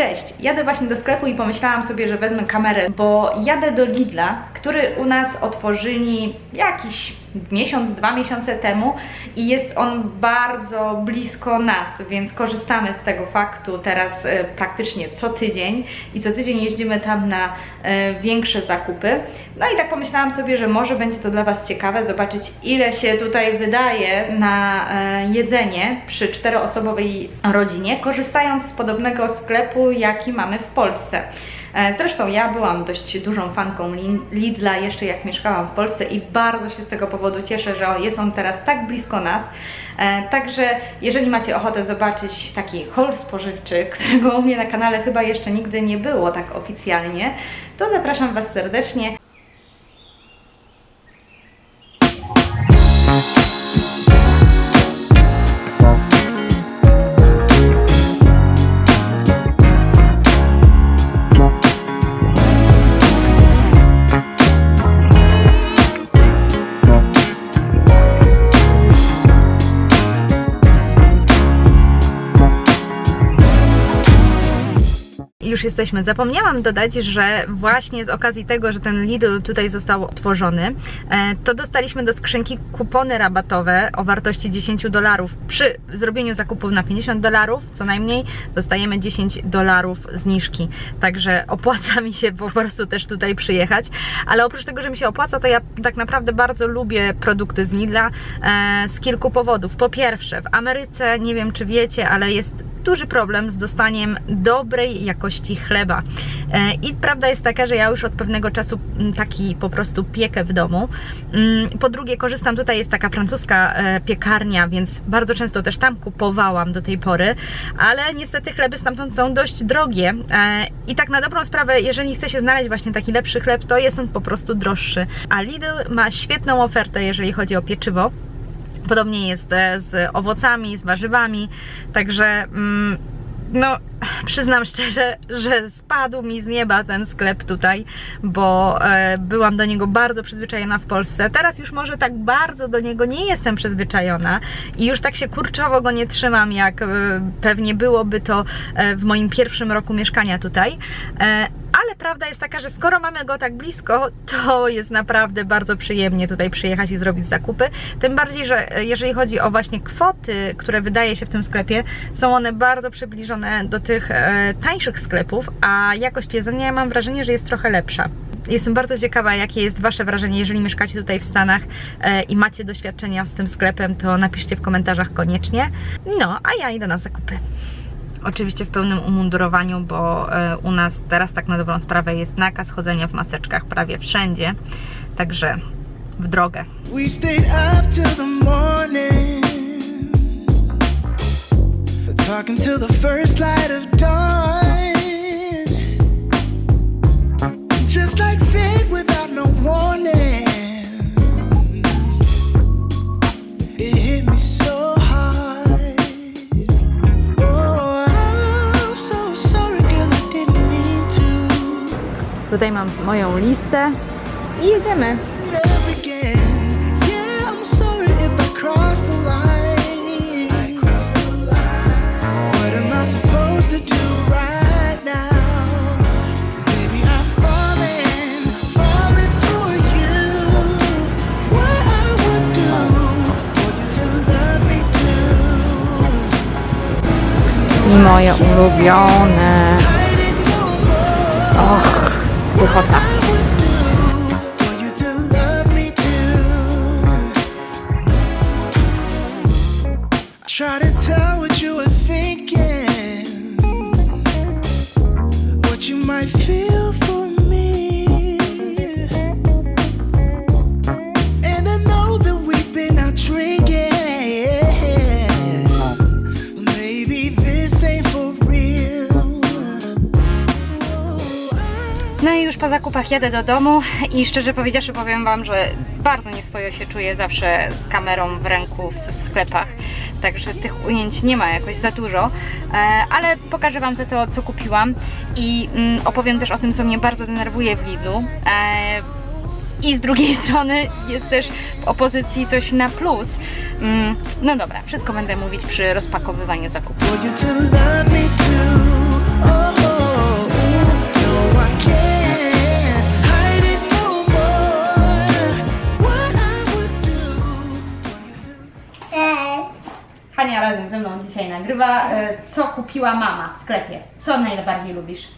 Cześć, jadę właśnie do sklepu i pomyślałam sobie, że wezmę kamerę, bo jadę do Lidla, który u nas otworzyli jakiś miesiąc, dwa miesiące temu i jest on bardzo blisko nas, więc korzystamy z tego faktu teraz e, praktycznie co tydzień i co tydzień jeździmy tam na e, większe zakupy. No i tak pomyślałam sobie, że może będzie to dla Was ciekawe zobaczyć ile się tutaj wydaje na e, jedzenie przy czteroosobowej rodzinie, korzystając z podobnego sklepu, jaki mamy w Polsce. E, Zresztą ja byłam dość dużą fanką Lidla jeszcze jak mieszkałam w Polsce i bardzo się z tego powodu cieszę, że jest on teraz tak blisko nas. E, Także jeżeli macie ochotę zobaczyć taki haul spożywczy, którego u mnie na kanale chyba jeszcze nigdy nie było tak oficjalnie, to zapraszam Was serdecznie. Już jesteśmy. Zapomniałam dodać, że właśnie z okazji tego, że ten Lidl tutaj został otworzony, e, to dostaliśmy do skrzynki kupony rabatowe o wartości 10 dolarów. Przy zrobieniu zakupów na 50 dolarów co najmniej dostajemy 10 dolarów zniżki. Także opłaca mi się po prostu też tutaj przyjechać. Ale oprócz tego, że mi się opłaca, to ja tak naprawdę bardzo lubię produkty z Lidla e, z kilku powodów. Po pierwsze, w Ameryce, nie wiem czy wiecie, ale jest duży problem z dostaniem dobrej jakości chleba. E, I prawda jest taka, że ja już od pewnego czasu mm, taki po prostu piekę w domu. Mm, Po drugie, korzystam tutaj, jest taka francuska e, piekarnia, więc bardzo często też tam kupowałam do tej pory, ale niestety chleby stamtąd są dość drogie. E, I tak na dobrą sprawę, jeżeli chce się znaleźć właśnie taki lepszy chleb, to jest on po prostu droższy. A Lidl ma świetną ofertę, jeżeli chodzi o pieczywo. Podobnie jest e, z owocami, z warzywami, także mm, no przyznam szczerze, że spadł mi z nieba ten sklep tutaj, bo e, byłam do niego bardzo przyzwyczajona w Polsce. Teraz już może tak bardzo do niego nie jestem przyzwyczajona i już tak się kurczowo go nie trzymam, jak e, pewnie byłoby to w moim pierwszym roku mieszkania tutaj. Ale prawda jest taka, że skoro mamy go tak blisko, to jest naprawdę bardzo przyjemnie tutaj przyjechać i zrobić zakupy. Tym bardziej, że e, jeżeli chodzi o właśnie kwoty, które wydaje się w tym sklepie, są one bardzo przybliżone do tych e, tańszych sklepów, a jakość jedzenia ja mam wrażenie, że jest trochę lepsza. Jestem bardzo ciekawa, jakie jest Wasze wrażenie, jeżeli mieszkacie tutaj w Stanach e, i macie doświadczenia z tym sklepem, to napiszcie w komentarzach koniecznie. No, a ja idę na zakupy. Oczywiście w pełnym umundurowaniu, bo e, u nas teraz tak na dobrą sprawę jest nakaz chodzenia w maseczkach prawie wszędzie. Także w drogę. We Tutaj mam moją listę i jedziemy. I moje ulubione. 会好ก jadę do domu i szczerze powiedziawszy powiem Wam, że bardzo nieswojo się czuję zawsze z kamerą w ręku w sklepach. Także tych ujęć nie ma jakoś za dużo, e, ale pokażę Wam za to, co kupiłam i mm, opowiem też o tym, co mnie bardzo denerwuje w Lidlu. E, I z drugiej strony jest też w opozycji coś na plus. Mm, no dobra, wszystko będę mówić przy rozpakowywaniu zakupów. Nagrywa, e, co kupiła mama w sklepie. Co najbardziej lubisz?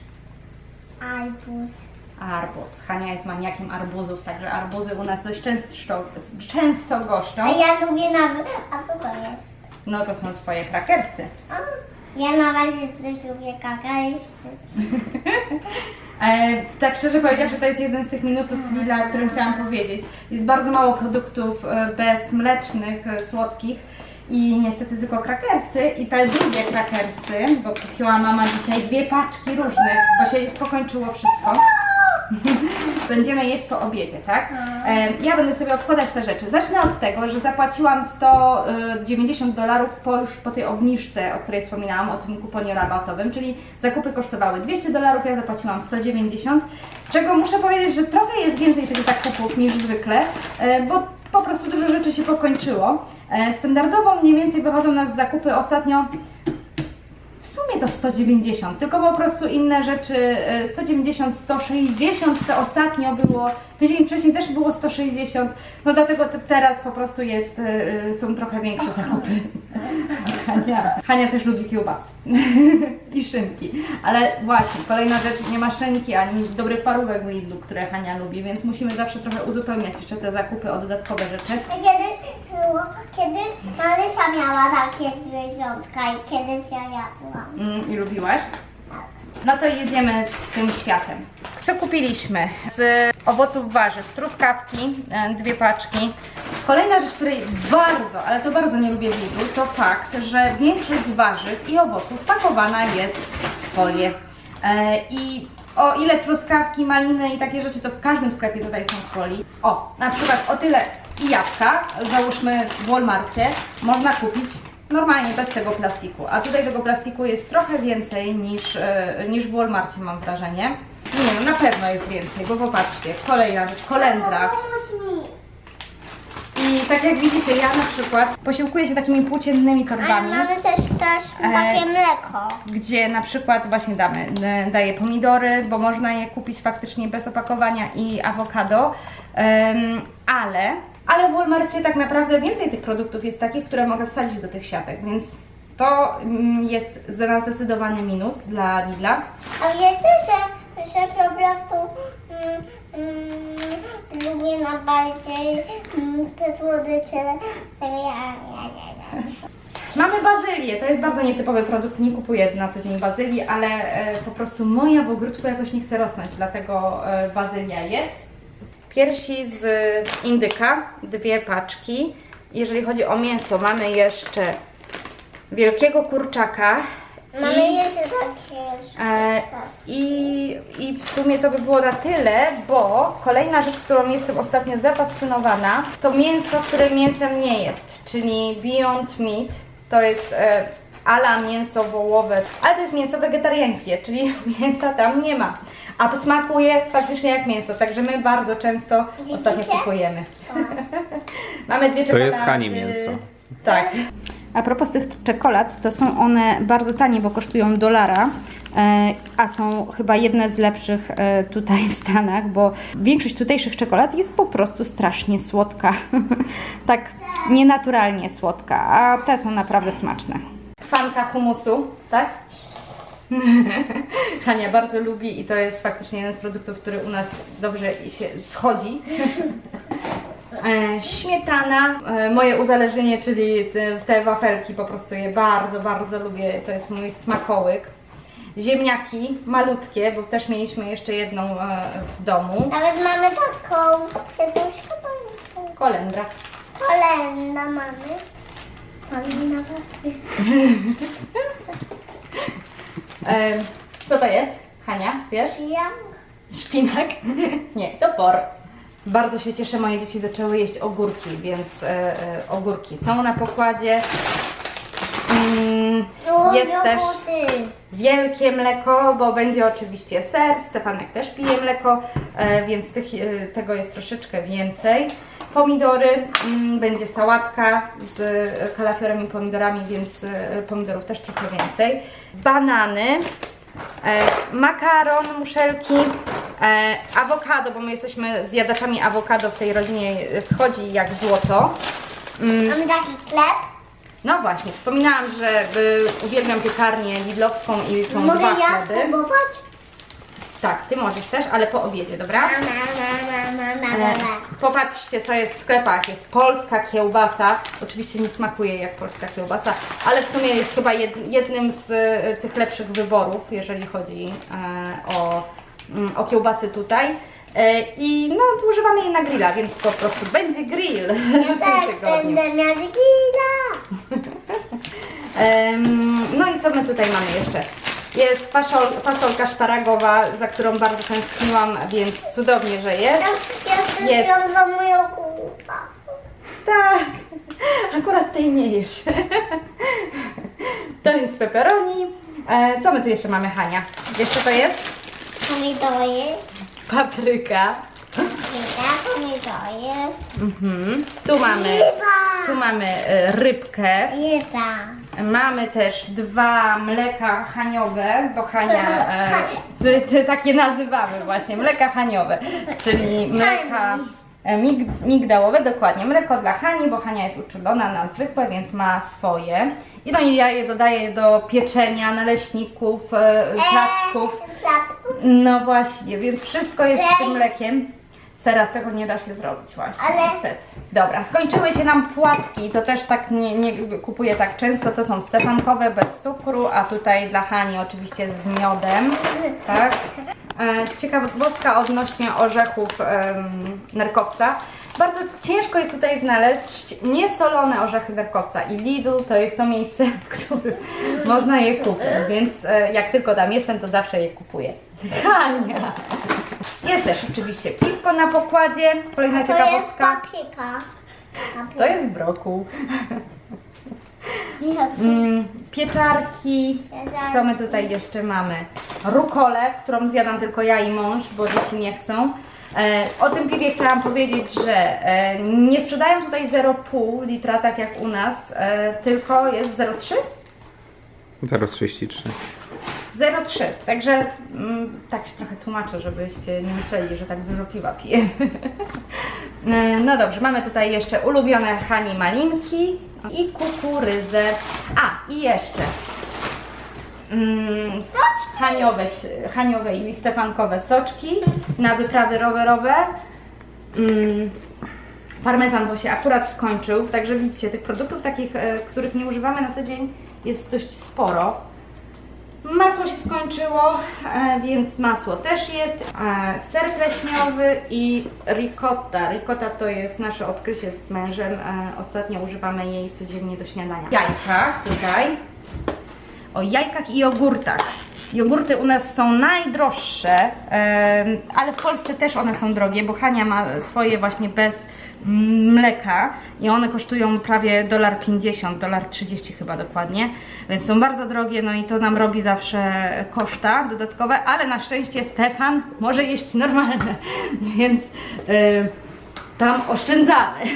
Arbuz. Arbuz. Hania jest maniakiem arbuzów, także arbuzy u nas dość często, często goszczą. A ja lubię nawet... A co to jest? No to są twoje krakersy. A, ja nawet też lubię kakajscy. E, tak szczerze powiedziawszy, to jest jeden z tych minusów Lila, o którym chciałam powiedzieć. Jest bardzo mało produktów e, bezmlecznych, e, słodkich i niestety tylko krakersy i te drugie krakersy, bo kupiła mama dzisiaj dwie paczki różnych, bo się pokończyło wszystko. Będziemy jeść po obiedzie, tak? E, ja będę sobie odkładać te rzeczy. Zacznę od tego, że zapłaciłam 190 dolarów po już po tej obniżce, o której wspominałam, o tym kuponie rabatowym, czyli zakupy kosztowały 200 dolarów, ja zapłaciłam 190, z czego muszę powiedzieć, że trochę jest więcej tych zakupów niż zwykle, e, bo po prostu dużo rzeczy się pokończyło. E, Standardowo mniej więcej wychodzą nas zakupy ostatnio to 190, tylko po prostu inne rzeczy e, 190, 160 to ostatnio było, tydzień wcześniej też było 160, no dlatego te- teraz po prostu jest, e, e, są trochę większe zakupy. Hania, Hania też lubi kiełbasy i szynki, ale właśnie, kolejna rzecz, nie ma szynki ani dobrych parówek w Lidlu, które Hania lubi, więc musimy zawsze trochę uzupełniać jeszcze te zakupy o dodatkowe rzeczy. Było, kiedyś Marysia miała takie zwierzątka i kiedyś ja jadłam. Mm, i lubiłaś? No to jedziemy z tym światem. Co kupiliśmy? Z owoców warzyw, truskawki, e, dwie paczki. Kolejna rzecz, której bardzo, ale to bardzo nie lubię w Lidlu, to fakt, że większość warzyw i owoców pakowana jest w folię. E, I o ile truskawki, maliny i takie rzeczy, to w każdym sklepie tutaj są w folii. O, na przykład o tyle i jabłka, załóżmy w Walmarcie, można kupić normalnie bez tego plastiku. A tutaj tego plastiku jest trochę więcej niż, e, niż w Walmarcie mam wrażenie. Nie no, na pewno jest więcej, bo popatrzcie, kolejna rzecz, kolendra. Mi. I tak jak widzicie, ja na przykład posiłkuję się takimi płóciennymi Ale torbami. mamy też, też E, takie mleko. gdzie na przykład właśnie damy, e, daję pomidory, bo można je kupić faktycznie bez opakowania i awokado, ale, ale w Walmarcie tak naprawdę więcej tych produktów jest takich, które mogę wsadzić do tych siatek, więc to mm, jest zde- zdecydowany minus dla Lidla. A wiecie, że, że po prostu mm, mm, lubię najbardziej mm, te słodycze. Ja, ja, ja, ja. Mamy bazylię, to jest bardzo nietypowy produkt, nie kupuję na co dzień bazylii, ale e, po prostu moja w ogródku jakoś nie chce rosnąć, dlatego e, bazylia jest. Piersi z indyka, dwie paczki. Jeżeli chodzi o mięso, mamy jeszcze wielkiego kurczaka. Mamy i, jeszcze takie. e, i, I w sumie to by było na tyle, bo kolejna rzecz, którą jestem ostatnio zafascynowana, to mięso, które mięsem nie jest, czyli Beyond Meat. To jest e, ala mięso wołowe, ale to jest mięso wegetariańskie, czyli mięsa tam nie ma. A smakuje faktycznie jak mięso, także my bardzo często Widzicie? ostatnio kupujemy. Mamy dwie To czekolady. jest Hani mięso. Tak. A propos tych czekolad, to są one bardzo tanie, bo kosztują dolara, e, a są chyba jedne z lepszych e, tutaj w Stanach, bo większość tutejszych czekolad jest po prostu strasznie słodka. tak nienaturalnie słodka, a te są naprawdę smaczne. Fanka humusu, tak? Hania bardzo lubi i to jest faktycznie jeden z produktów, który u nas dobrze się schodzi. E, śmietana, e, moje uzależnienie, czyli te, te wafelki po prostu je bardzo, bardzo lubię, to jest mój smakołyk. Ziemniaki, malutkie, bo też mieliśmy jeszcze jedną e, w domu. Nawet mamy taką. Jakąś chyba. Kolendra. Kolenda mamy. Mamy. E, co to jest? Hania, wiesz? Ja. Szpinak? Nie, to por. Bardzo się cieszę, moje dzieci zaczęły jeść ogórki, więc e, e, ogórki są na pokładzie. Mm, jest też wielkie mleko, bo będzie oczywiście ser. Stefanek też pije mleko, e, więc tych, e, tego jest troszeczkę więcej. Pomidory, mm, będzie sałatka z e, kalafiorem i pomidorami, więc e, pomidorów też trochę więcej. Banany, makaron, muszelki, e, awokado, bo my jesteśmy zjadaczami awokado w tej rodzinie, e, schodzi jak złoto. Mm, Mamy taki chleb. No właśnie, wspominałam, że y, uwielbiam piekarnię lidlowską i są Mogę dwa ja chleby. spróbować? Tak, ty możesz też, ale po obiedzie, dobra? E. Popatrzcie, co jest w sklepach. Jest polska kiełbasa. Oczywiście nie smakuje jak polska kiełbasa, ale w sumie jest chyba jed, jednym z e, tych lepszych wyborów, jeżeli chodzi e, o, mm, o kiełbasy tutaj. E, I no, używamy jej na grilla, więc po prostu będzie grill. w tym też tygodniu. będę miał gila. Em, no i co my tutaj mamy jeszcze? Jest faszol, fasolka szparagowa, za którą bardzo tęskniłam, więc cudownie, że jest. Ja, ja Jest. za moją kupę. Tak, akurat tej nie jesz. To jest pepperoni. E, co my tu jeszcze mamy, Hania? Wiesz co to jest? Pomidory. Papryka. Mhm. Tu mamy, tu mamy e, rybkę. Ryba. Mamy też dwa mleka haniowe, bo Hania, e, ty, ty, takie nazywamy właśnie, mleka haniowe, czyli mleka e, mig, migdałowe, dokładnie, mleko dla Hani, bo Hania jest uczulona na zwykłe, więc ma swoje. I no i ja je dodaję do pieczenia, naleśników, e, placków. Placków. No właśnie, więc wszystko jest z tym mlekiem. Sera z tego nie da się zrobić właśnie, Ale- niestety. Dobra, skończyły się nam płatki, to też tak nie, nie kupuję tak często, to są stefankowe bez cukru, a tutaj dla Hani oczywiście z miodem, tak? E, ciekawostka odnośnie orzechów em, nerkowca. Bardzo ciężko jest tutaj znaleźć niesolone orzechy nerkowca i Lidl to jest to miejsce, w którym można je kupić, więc e, jak tylko tam jestem, to zawsze je kupuję. Hania! Jest też oczywiście piwko na pokładzie. Kolejna To jest ciekawostka. papryka. To jest brokuł. Mm, pieczarki. Co my tutaj jeszcze mamy? Rukolę, którą zjadam tylko ja i mąż, bo dzieci nie chcą. E, o tym piwie chciałam powiedzieć, że e, nie sprzedają tutaj 0,5 litra, tak jak u nas, e, tylko jest 0,3? 0,33. 0,3. Także mm, tak się trochę tłumaczę, żebyście nie myśleli, że tak dużo piwa piję. E, no dobrze, mamy tutaj jeszcze ulubione Hani malinki i kukurydzę. A, i jeszcze mm, haniowe, haniowe i stefankowe soczki na wyprawy rowerowe. Mm, parmezan, bo się akurat skończył, także widzicie, tych produktów takich, e, których nie używamy na co dzień jest dość sporo. Masło się skończyło, e, więc masło też jest. Ser pleśniowy i ricotta. Ricotta to jest nasze odkrycie z mężem. E, Ostatnio używamy jej codziennie do śniadania. Jajka tutaj. O jajkach i jogurtach. Jogurty u nas są najdroższe, ale w Polsce też one są drogie, bo Hania ma swoje właśnie bez mleka i one kosztują prawie dolar 50, dolar 30 chyba dokładnie, więc są bardzo drogie, no i to nam robi zawsze koszta dodatkowe, ale na szczęście Stefan może jeść normalne, więc em, tam oszczędzamy.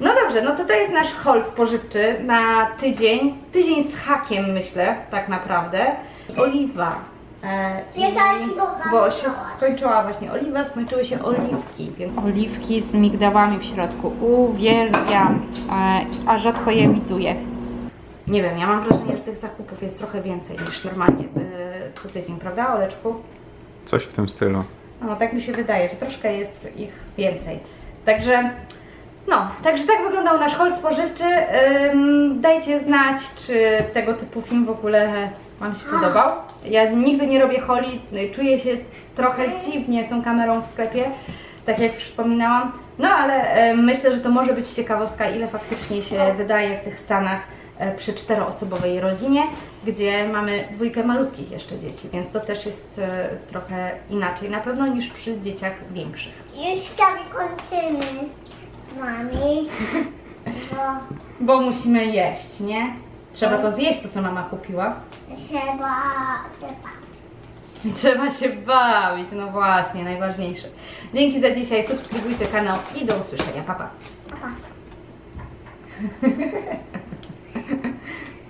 No dobrze, no to to jest nasz hol spożywczy na tydzień. Tydzień z hakiem, myślę, tak naprawdę. Oliwa. E, i- Pieczarki bo się skończyła właśnie oliwa, skończyły się oliwki. Więc oliwki z migdałami w środku. Uwielbiam, e, a rzadko je widuję. Nie wiem, ja mam wrażenie, że tych zakupów jest trochę więcej niż normalnie e, co tydzień, prawda, Oleczku? Coś w tym stylu. No, tak mi się wydaje, że troszkę jest ich więcej. Także, no, także tak wyglądał nasz hol spożywczy. Ym, dajcie znać, czy tego typu film w ogóle Wam się podobał. Ja nigdy nie robię holi, y, czuję się trochę dziwnie z tą kamerą w sklepie, tak jak wspominałam. No ale y, myślę, że to może być ciekawostka, ile faktycznie się wydaje w tych Stanach y, przy czteroosobowej rodzinie, gdzie mamy dwójkę malutkich jeszcze dzieci, więc to też jest y, trochę inaczej na pewno niż przy dzieciach większych. Już prawie kończymy z wami. Bo Bo musimy jeść, nie? Trzeba to zjeść, to co mama kupiła. trzeba sypać. Trzeba się bawić, no właśnie, najważniejsze. Dzięki za dzisiaj, subskrybujcie kanał i do usłyszenia. Pa, pa. Pa, pa.